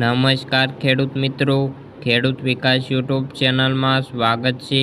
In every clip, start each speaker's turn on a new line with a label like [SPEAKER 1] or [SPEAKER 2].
[SPEAKER 1] નમસ્કાર ખેડૂત મિત્રો. ખેડૂત વિકાસ યુટ્યુબ ચેનલમાં સ્વાગત છે.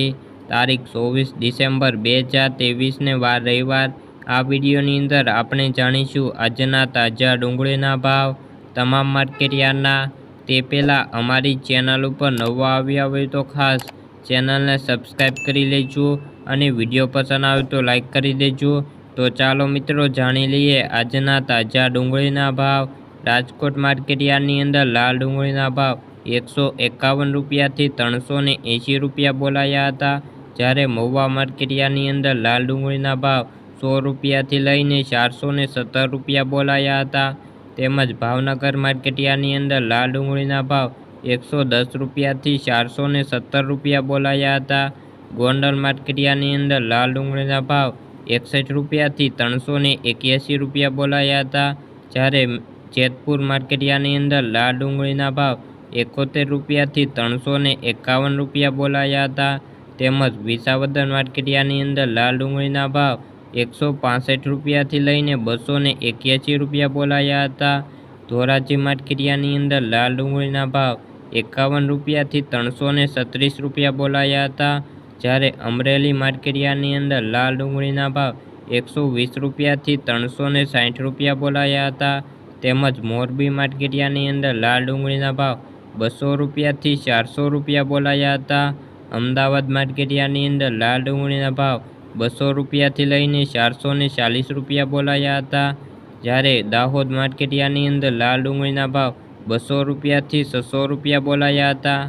[SPEAKER 1] તારીખ ચોવીસ ડિસેમ્બર બે હજાર ત્રેવીસને વાર રવિવાર. આ વિડીયોની અંદર આપણે જાણીશું આજના તાજા ડુંગળીના ભાવ, તમામ માર્કેટયાર્ડના તે પહેલાં અમારી ચેનલ ઉપર નવા આવ્યા હોય તો ખાસ ચેનલને સબસ્ક્રાઈબ કરી લેજો અને વીડિયો પસંદ આવે તો લાઈક કરી દેજો. તો ચાલો મિત્રો, જાણી લઈએ આજના તાજા ડુંગળીના ભાવ રાજકોટ માર્કેટયાર્ડની અંદર લાલ ડુંગળીના ભાવ એકસો એકાવન રૂપિયાથી ત્રણસો ને એંશી રૂપિયા બોલાયા હતા. જ્યારે મહુવા માર્કેટયાર્ડની અંદર લાલ ડુંગળીના ભાવ સો રૂપિયાથી લઈને ચારસો ને સત્તર રૂપિયા બોલાયા હતા. તેમજ ભાવનગર માર્કેટયાર્ડની અંદર લાલ ડુંગળીના ભાવ એકસો દસ રૂપિયાથી ચારસો ને સત્તર રૂપિયા બોલાયા હતા. ગોંડલ માર્કેટયાર્ડની અંદર લાલ ડુંગળીના ભાવ એકસઠ રૂપિયાથી ત્રણસો ને એક્યાસી રૂપિયા બોલાયા હતા. જ્યારે જેતપુર માર્કેટિયાની અંદર લાલ ડુંગળીના ભાવ એકોતેર રૂપિયાથી ત્રણસો ને એકાવન રૂપિયા બોલાયા હતા. તેમજ વિસાવદર માર્કેટિયાની અંદર લાલ ડુંગળીના ભાવ એકસો પાસઠ રૂપિયાથી લઈને બસો ને એક્યાસી રૂપિયા બોલાયા હતા. ધોરાજી માર્કેટિયાની અંદર લાલ ડુંગળીના ભાવ એકાવન રૂપિયાથી ત્રણસો ને છત્રીસ રૂપિયા બોલાયા હતા. જ્યારે અમરેલી માર્કેટિયાની અંદર લાલ ડુંગળીના ભાવ એકસો વીસ રૂપિયાથી ત્રણસો ને સાઠ રૂપિયા બોલાયા હતા. તેમજ મોરબી માર્કેટિયાની અંદર લાલ ડુંગળીના ભાવ બસો રૂપિયાથી ચારસો રૂપિયા બોલાયા હતા. અમદાવાદ માર્કેટિયાની અંદર લાલ ડુંગળીના ભાવ બસો રૂપિયાથી લઈને ચારસો ચાલીસ રૂપિયા બોલાયા હતા. જ્યારે દાહોદ માર્કેટિયાની અંદર લાલ ડુંગળીના ભાવ બસો રૂપિયાથી છસો રૂપિયા બોલાયા હતા.